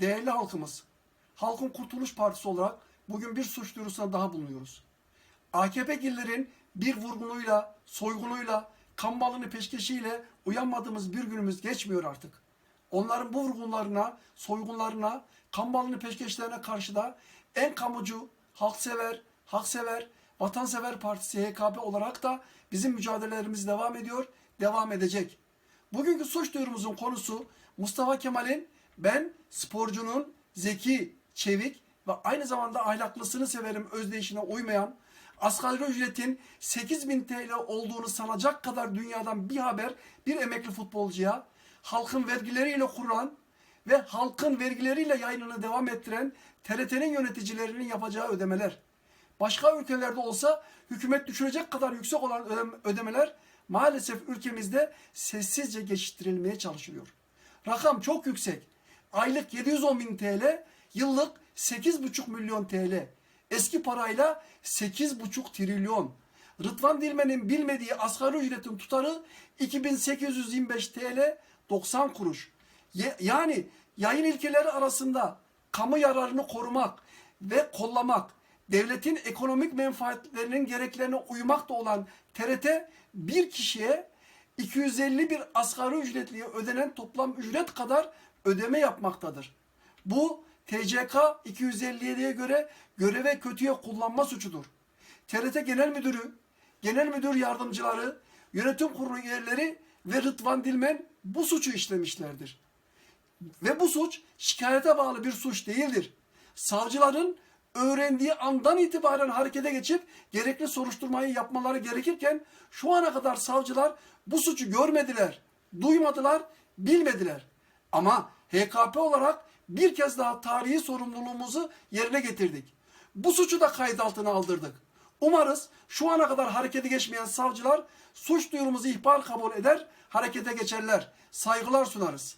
Değerli halkımız, Halkın Kurtuluş Partisi olarak bugün bir suç duyurusuna daha bulunuyoruz. AKP'lilerin bir vurgunuyla, soygunuyla, kan balını peşkeşiyle uyanmadığımız bir günümüz geçmiyor artık. Onların bu vurgunlarına, soygunlarına, kan balını peşkeşlerine karşı da en kamucu, halksever, haksever, vatansever partisi HKP olarak da bizim mücadelelerimiz devam ediyor, devam edecek. Bugünkü suç duyurumuzun konusu Mustafa Kemal'in ben sporcunun zeki, çevik ve aynı zamanda ahlaklısını severim özdeyişine uymayan, asgari ücretin 8000 TL olduğunu sanacak kadar dünyadan bir haber bir emekli futbolcuya, halkın vergileriyle kurulan ve halkın vergileriyle yayınını devam ettiren TRT'nin yöneticilerinin yapacağı ödemeler. Başka ülkelerde olsa hükümet düşürecek kadar yüksek olan ödem- ödemeler maalesef ülkemizde sessizce geçiştirilmeye çalışılıyor. Rakam çok yüksek. Aylık 710 bin TL, yıllık 8,5 milyon TL. Eski parayla 8,5 trilyon. Rıdvan Dilmen'in bilmediği asgari ücretin tutarı 2825 TL 90 kuruş. Yani yayın ilkeleri arasında kamu yararını korumak ve kollamak, devletin ekonomik menfaatlerinin gereklerine uymakta olan TRT bir kişiye 251 asgari ücretliye ödenen toplam ücret kadar ödeme yapmaktadır. Bu TCK 257'ye göre göreve kötüye kullanma suçudur. TRT Genel Müdürü, Genel Müdür Yardımcıları, Yönetim Kurulu üyeleri ve Rıdvan Dilmen bu suçu işlemişlerdir. Ve bu suç şikayete bağlı bir suç değildir. Savcıların öğrendiği andan itibaren harekete geçip gerekli soruşturmayı yapmaları gerekirken şu ana kadar savcılar bu suçu görmediler, duymadılar, bilmediler. Ama HKP olarak bir kez daha tarihi sorumluluğumuzu yerine getirdik. Bu suçu da kayıt altına aldırdık. Umarız şu ana kadar harekete geçmeyen savcılar suç duyurumuzu ihbar kabul eder, harekete geçerler. Saygılar sunarız.